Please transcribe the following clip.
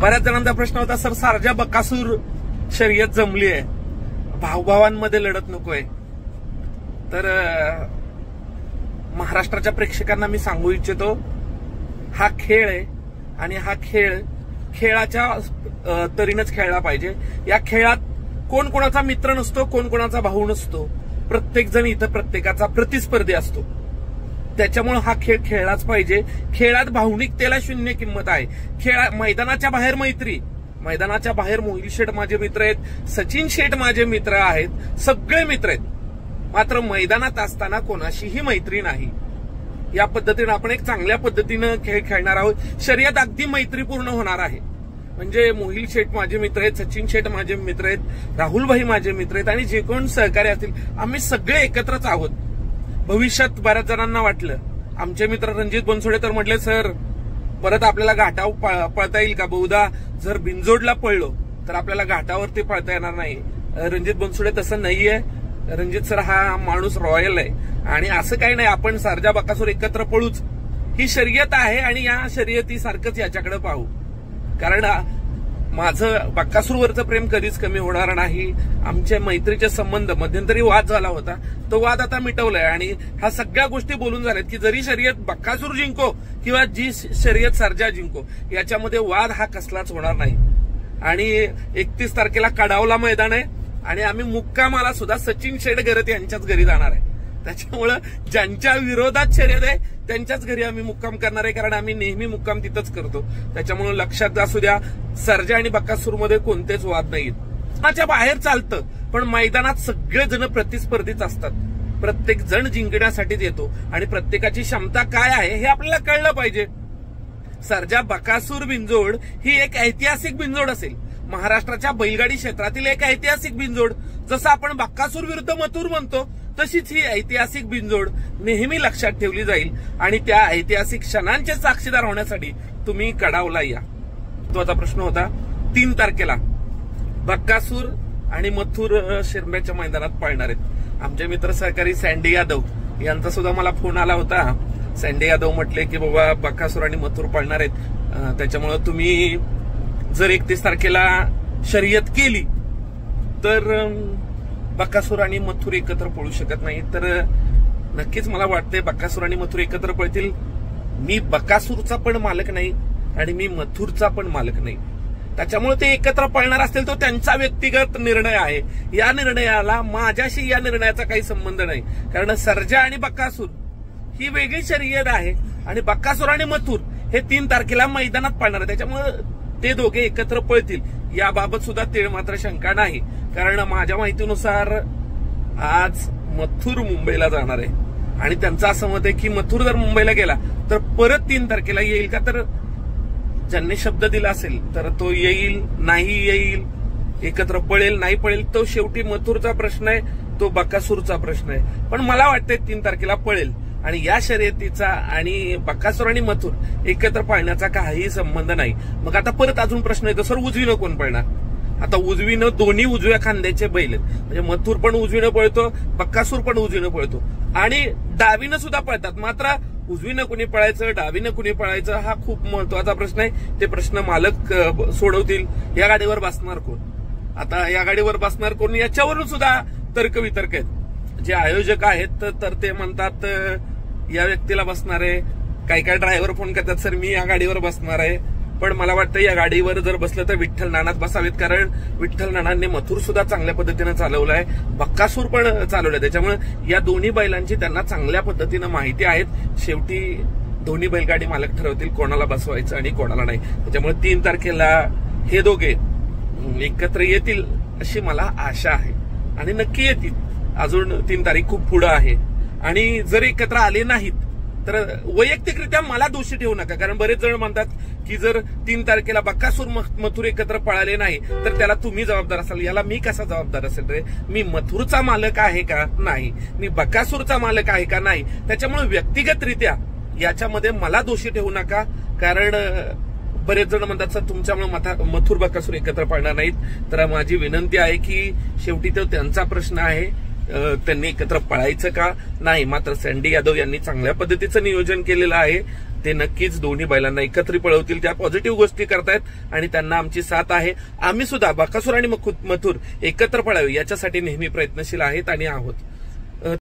बऱ्याच जणांचा प्रश्न होता सर सारजा बकासूर शर्यत जमली आहे. भावभावांमध्ये लढत नकोय. तर महाराष्ट्राच्या प्रेक्षकांना मी सांगू इच्छितो हा खेळ आहे आणि हा खेळ खेळाच्या तरीनच खेळला पाहिजे. या खेळात कोण कोणाचा मित्र नसतो कोण कोणाचा भाऊ नसतो. प्रत्येक जण इथं प्रत्येकाचा प्रतिस्पर्धी असतो. त्याच्यामुळे हा खेळ खेळलाच पाहिजे. खेळात भावनिकतेला शून्य किंमत आहे. खेळा मैदानाच्या बाहेर मैत्री. मैदानाच्या बाहेर मोहिल शेठ माझे मित्र आहेत. सचिन शेठ माझे मित्र आहेत. सगळे मित्र आहेत. मात्र मैदानात असताना कोणाशीही मैत्री नाही. या पद्धतीनं आपण एक चांगल्या पद्धतीनं खेळ खेळणार आहोत. शर्यत अगदी मैत्रीपूर्ण होणार आहे. म्हणजे मोहिल शेठ माझे मित्र आहेत सचिन शेठ माझे मित्र आहेत राहुलभाई माझे मित्र आहेत आणि जे कोण सहकारी असतील आम्ही सगळे एकत्रच आहोत. भविष्यात बऱ्याच जणांना वाटलं. आमचे मित्र रणजित बनसोडे तर म्हटले सर परत आपल्याला घाटावर पळ- पळता येईल का? बहुधा जर बिनजोडला पळलो तर आपल्याला घाटावरती पळता येणार नाही. रणजित बनसोडे तसं नाहीये. रणजित सर हा माणूस रॉयल आहे. आणि असं काही नाही आपण सारजा बकासूर एकत्र पळूच. ही शर्यत आहे आणि या शर्यती सारखंच याच्याकडे पाहू. कारण माझं बक्कासूरवरचं प्रेम कधीच कमी होणार नाही. आमच्या मैत्रीचे संबंध मध्यंतरी वाद झाला होता तो वाद आता मिटवलाय. आणि ह्या सगळ्या गोष्टी बोलून झाल्यात की जरी शर्यत बक्कासूर जिंको किंवा जी शर्यत सर्जा जिंको याच्यामध्ये वाद हा कसलाच होणार नाही. आणि एकतीस तारखेला कडावला मैदान आहे. आणि आम्ही मुक्कामाला सुद्धा सचिन शेडगरत यांच्याच घरी जाणार आहे. त्याच्यामुळं ज्यांच्या विरोधात शर्यत आहे त्यांच्याच घरी आम्ही मुक्काम करणार आहे कारण आम्ही नेहमी मुक्काम तिथंच करतो. त्याच्यामुळे लक्षात असू द्या सर्जा आणि बकासूरमध्ये कोणतेच वाद नाहीत. माझ्या बाहेर चालतं पण मैदानात सगळेजण प्रतिस्पर्धीच असतात. प्रत्येक जण जिंकण्यासाठीच येतो आणि प्रत्येकाची क्षमता काय आहे हे आपल्याला कळलं पाहिजे. सर्जा बकासूर बिंजोड ही एक ऐतिहासिक बिंजोड असेल. महाराष्ट्राच्या बैलगाडी क्षेत्रातील एक ऐतिहासिक बिंजोड जसं आपण बक्कासूर विरुद्ध मथुर म्हणतो तशीच ही ऐतिहासिक बिंजोड नेहमी लक्षात ठेवली जाईल आणि त्या ऐतिहासिक क्षणांचे साक्षीदार होण्यासाठी तुम्ही कडावला या. तो आता प्रश्न होता तीन तारखेला बक्कासूर आणि मथुर शिरम्याच्या मैदानात पळणार आहेत. आमचे मित्र सहकारी सँडी यादव यांचा सुद्धा मला फोन आला होता. सँडी यादव म्हटले की बाबा बक्कासूर आणि मथुर पळणार आहेत. त्याच्यामुळे त्याच्यामुळं तुम्ही जर एकतीस तारखेला शर्यत केली तर बकासूर आणि मथुर एकत्र पळू शकत नाही. तर नक्कीच मला वाटतंय बकासूर आणि मथुर एकत्र पळतील. मी बकासूरचा पण मालक नाही आणि मी मथुरचा पण मालक नाही. त्याच्यामुळे ते एकत्र पळणार असतील तो त्यांचा व्यक्तिगत निर्णय आहे. या निर्णयाला माझ्याशी या निर्णयाचा काही संबंध नाही. कारण सर्जा आणि बक्कासूर ही वेगळी शर्यत आहे आणि बक्कासूर आणि मथुर हे तीन तारखेला मैदानात पळणार आहे. त्याच्यामुळे ते दोघे एकत्र पळतील. याबाबत सुद्धा ते मात्र शंका नाही. कारण माझ्या माहितीनुसार आज मथुर मुंबईला जाणार आहे. आणि त्यांचं असं मत आहे की मथुर जर मुंबईला गेला तर परत तीन तारखेला येईल का? तर ज्यांनी शब्द दिला असेल तर तो येईल नाही येईल एकत्र पळेल नाही पळेल तो शेवटी मथुरचा प्रश्न आहे तो बकासूरचा प्रश्न आहे. पण मला वाटतंय तीन तारखेला पळेल. आणि या शर्यतीचा आणि बकासूर आणि मथुर एकत्र पाळण्याचा काहीही संबंध नाही. मग आता परत अजून प्रश्न येतो सर उजवीनं कोण पळणार? आता उजवीनं दोन्ही उजव्या खांद्याचे बैल म्हणजे मथुर पण उजवीनं पळतो बक्कासूर पण उजवीनं पळतो. आणि डावीनं सुद्धा पळतात. मात्र उजवीनं कुणी पळायचं डावीनं कुणी पळायचं हा खूप महत्त्वाचा प्रश्न आहे. ते प्रश्न मालक सोडवतील. या गाडीवर बसणार कोण? आता या गाडीवर बसणार कोण? याच्यावरून सुद्धा तर्कवितर्क आहेत. जे आयोजक आहेत तर- ते म्हणतात या व्यक्तीला बसणार आहे. काही काही ड्रायव्हर फोन करतात सर मी या गाडीवर बसणार आहे. पण मला वाटतं या गाडीवर जर बसलं तर विठ्ठल नाणात बसावेत कारण विठ्ठल नाणांनी मथुर सुद्धा चांगल्या पद्धतीनं चालवलाय. बक्कासूर पण चालवलाय. त्याच्यामुळे या दोन्ही बैलांची त्यांना चांगल्या पद्धतीनं माहिती आहेत. शेवटी दोन्ही बैलगाडी मालक ठरवतील कोणाला बसवायचं आणि कोणाला नाही. त्याच्यामुळे तीन तारखेला हे दोघे एकत्र येतील अशी मला आशा आहे. आणि नक्की येतील. अजून तीन तारीख खूप पुढं आहे. आणि जर एकत्र आले नाहीत तर वैयक्तिकरित्या मला दोषी ठेवू नका. कारण बरेच जण म्हणतात की जर तीन तारखेला बक्कासूर मथुर एकत्र पळाले नाही तर त्याला तुम्ही जबाबदार असाल. याला मी कसा जबाबदार असेल रे? मी मथुरचा मालक आहे का? नाही. मी बक्कासूरचा मालक आहे का? नाही. त्याच्यामुळे व्यक्तिगतरित्या याच्यामध्ये मला दोषी ठेवू नका. कारण बरेच जण म्हणतात सर तुमच्यामुळे मथा- मथुर बक्कासूर एकत्र पळणार नाहीत. तर माझी विनंती आहे की शेवटी तो त्यांचा प्रश्न आहे. त्यांनी एकत्र पळायचं का? नाही मात्र सँडी यादव यांनी चांगल्या पद्धतीचं नियोजन केलेलं आहे. ते नक्कीच दोन्ही बैलांना एकत्र पळवतील त्या पॉझिटिव्ह गोष्टी करतायत आणि त्यांना आमची साथ आहे. आम्ही सुद्धा बाकासूर आणि मथुर एकत्र पळावे याच्यासाठी नेहमी प्रयत्नशील आहेत आणि आहोत.